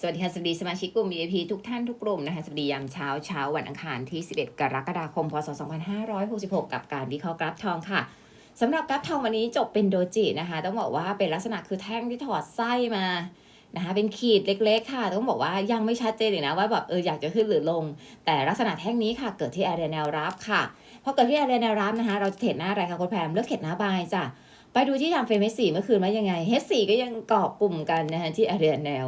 สวัสดีค่ะสวัสดีสมาชิกกลุ่ม VIP ทุกท่านทุกกลุ่มนะคะสวัสดียามเช้าเช้าวันอังคารที่ 11 กรกฎาคม พศ 2566 กับการวิเคราะห์กราฟทองค่ะสำหรับกราฟทองวันนี้จบเป็นโดจินะคะ ต้องบอกว่าเป็นลักษณะคือแท่งที่ถอดไส้มานะคะเป็นขีดเล็กๆ ค่ะ ต้องบอกว่ายังไม่ชัดเจนเลยนะว่าแบบเอออยากจะขึ้นหรือลง แต่ลักษณะแท่งนี้ค่ะเกิดที่แอเรียแนวรับค่ะพอเกิดที่แอเรียแนวรับนะคะ เราจะเห็นหน้าอะไรคะคุณแพมเลือกเห็นหน้าบายจ้ะไปดูที่ทำเฟรมเฮสี่เมื่อคืนว่ายังไงเฮสี่ก็ยังเกาะกลุ่มกันนะคะที่แอเรียแนว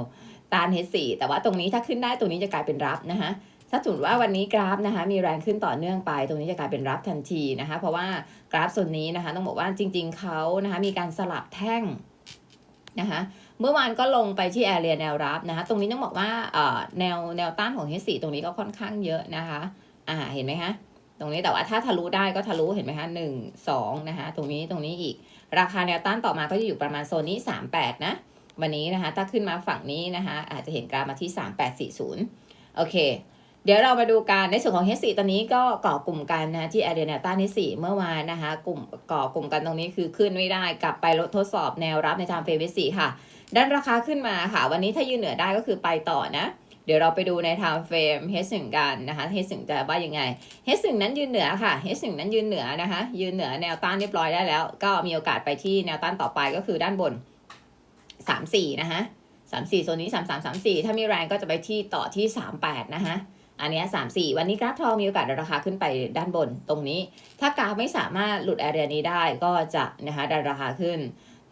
ต้าน H4 แต่ว่าตรงนี้ถ้าขึ้นได้ตรงนี้จะกลายเป็นรับนะคะถ้าสมมติว่าวันนี้กราฟนะคะมีแรงขึ้นต่อเนื่องไป ตรงนี้จะกลายเป็นรับทันทีนะคะ เพราะว่ากราฟส่วนนี้นะคะต้องบอกว่าจริง ๆเขานะคะมีการสลับแท่งนะคะเมื่อวานก็ลงไปที่แอเรียแนวรับนะคะตรงนี้ต้องบอกว่าเอ่อแนวแนวต้านของ H4 ตรงนี้ก็ค่อนข้างเยอะนะคะอ่าเห็นไหมคะตรงนี้แต่ว่าถ้าทะลุได้ก็ทะลุเห็นไหมคะหนึ่งสองนะคะตรงนี้ตรงนี้อีก ราคาแนวต้านต่อมาก็จะอยู่ประมาณโซนนี้สามแปดนะ วันนี้นะคะ ถ้าขึ้นมาฝั่งนี้นะคะ อาจจะเห็นกราฟมาที่ 3840 โอเค เดี๋ยวเรามาดูการในส่วนของ H4 ตอนนี้ก็ก่อกลุ่มกันนะที่ Area แนวต้าน H4 เมื่อวานนะคะ กลุ่มก่อกลุ่มกันตรงนี้คือขึ้นไม่ได้กลับไปลดทดสอบแนวรับในทางเฟรม H4 ค่ะดันราคาขึ้นมาค่ะ วันนี้ถ้ายืนเหนือได้ก็คือไปต่อนะเดี๋ยวเราไปดูใน time frame H1 กันนะคะ H1 จะว่ายังไง H1 นั้นยืนเหนือค่ะ H1 นั้นยืนเหนือนะคะ ยืนเหนือแนวต้านเรียบร้อยได้แล้ว ก็มีโอกาสไปที่แนวต้านต่อไปก็คือด้านบน สามสี่นะคะสามสี่โซนนี้สามสามสามสี่ถ้ามีแรงก็จะไปที่ต่อที่สามแปดนะคะอันเนี้สามสี่วันนี้กราฟทองมีโอกาสดันราคาขึ้นไปด้านบนตรงนี้ ถ้ากราฟไม่สามารถหลุดแอเรียนี้ได้ก็จะนะคะดันราคาขึ้น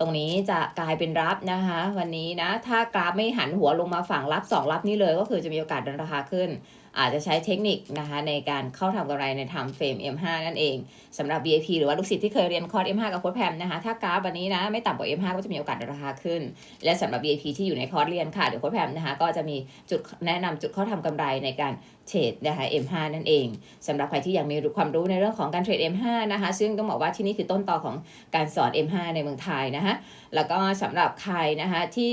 ตรงนี้จะกลายเป็นรับนะคะ วันนี้นะ ถ้ากราฟไม่หันหัวลงมาฝั่งรับ 2 รับนี้เลย ก็คือจะมีโอกาสดันราคาขึ้น อาจจะใช้เทคนิคนะคะ ในการเข้าทำกำไรในทำเฟรม M5 นั่นเองสำหรับ VIP หรือว่าลูกศิษย์ที่เคยเรียนคอร์ส M5 กับโค้ดแพมนะคะ ถ้ากราฟวันนี้นะไม่ต่ำกว่า M5 ก็จะมีโอกาสดันราคาขึ้น และสำหรับ VIP ที่อยู่ในคอร์สเรียนค่ะเดี๋ยวโค้ดแพมนะคะก็จะมีจุดแนะนำจุดเข้าทำกำไรในการเทรดนะคะ M5 นั่นเองสำหรับใครที่อยากมีความรู้ในเรื่องของการเทรด M5 นะคะ ซึ่งต้องบอกว่าที่นี่คือต้นตอของการสอน M5 ในเมืองไทยนะคะแล้วก็สำหรับใครนะคะที่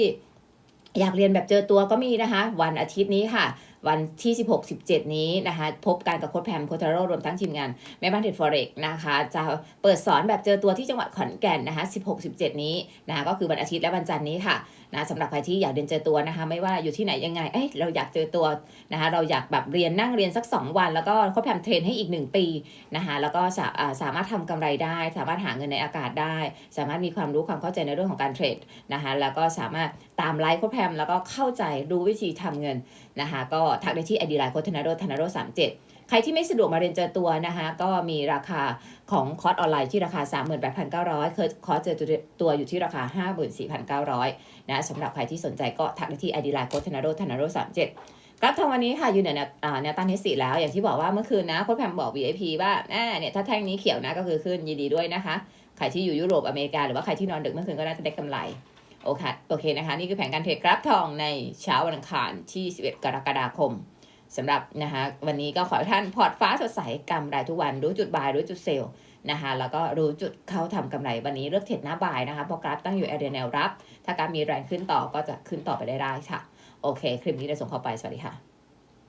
อยากเรียนแบบเจอตัวก็มีนะคะ วันอาทิตย์นี้ค่ะ วันที่ 16 17 นี้นะคะพบกันกับโค้ชแพมโคทาโร่รวมทั้งทีมงานแม่บ้านเทรดฟอเร็กนะคะ จะเปิดสอนแบบเจอตัวที่จังหวัดขอนแก่นนะคะ 16 17 นี้นะคะก็คือวันอาทิตย์และวันจันทร์นี้ค่ะนะสำหรับใครที่อยากเรียนเจอตัวนะคะ ไม่ว่าอยู่ที่ไหนยังไงเอ้ยเราอยากเจอตัวนะคะเราอยากแบบเรียนนั่งเรียนสัก 2 วัน แล้วก็โค้ชแพมเทรนให้อีก 1 ปีนะคะแล้วก็สาสามารถทำกำไรได้ สามารถหาเงินในอากาศได้ สามารถมีความรู้ความเข้าใจในเรื่องของการเทรดนะคะแล้วก็สามารถตามไลฟ์โค้ชแพมแล้วก็เข้าใจรู้วิธีทำเงิน นะคะก็ทักได้ที่ไอดีไลน์โค้ชธนาโรธนาโรสามเจ็ดใครที่ไม่สะดวกมาเรียนเจอตัวนะคะก็มีราคาของคอร์สออนไลน์ที่ราคา 38,900เคยคอร์สเจอตัวอยู่ที่ราคา 54,900นะสำหรับใครที่สนใจก็ทักได้ที่ไอดีไลน์โค้ชธนาโรธนาโรสามเจ็ดกราฟทองวันนี้ค่ะอยู่เหนือแนวแนวต้านเทสี่แล้ว อย่างที่บอกว่าเมื่อคืนนะโค้ชแพมบอก VIP ว่าอ่าเนี่ยถ้าแท่งนี้เขียวนะก็คือขึ้นยินดีด้วยนะคะใครที่อยู่ยุโรปอเมริกาหรือว่าใครที่นอนดึกเมื่อคืนก็น่าจะได้กำไร โอเคโอเคนะคะ นี่คือแผนการเทรดกราฟทองในเช้าวันอังคารที่ 11 กรกฎาคมสำหรับนะคะวันนี้ก็ขอให้ท่านพอร์ตฟ้าสดใสกำไรทุกวันรู้จุดบายรู้จุดเซลล์นะคะแล้วก็รู้จุดเข้าทำกำไรวันนี้เลือกเทรดหน้าบายนะคะเพราะกราฟตั้งอยู่แอเรียแนวรับ ถ้าการมีแรงขึ้นต่อก็จะขึ้นต่อไปได้ได้ค่ะ โอเค คลิปนี้เราส่งเข้าไปสวัสดีค่ะ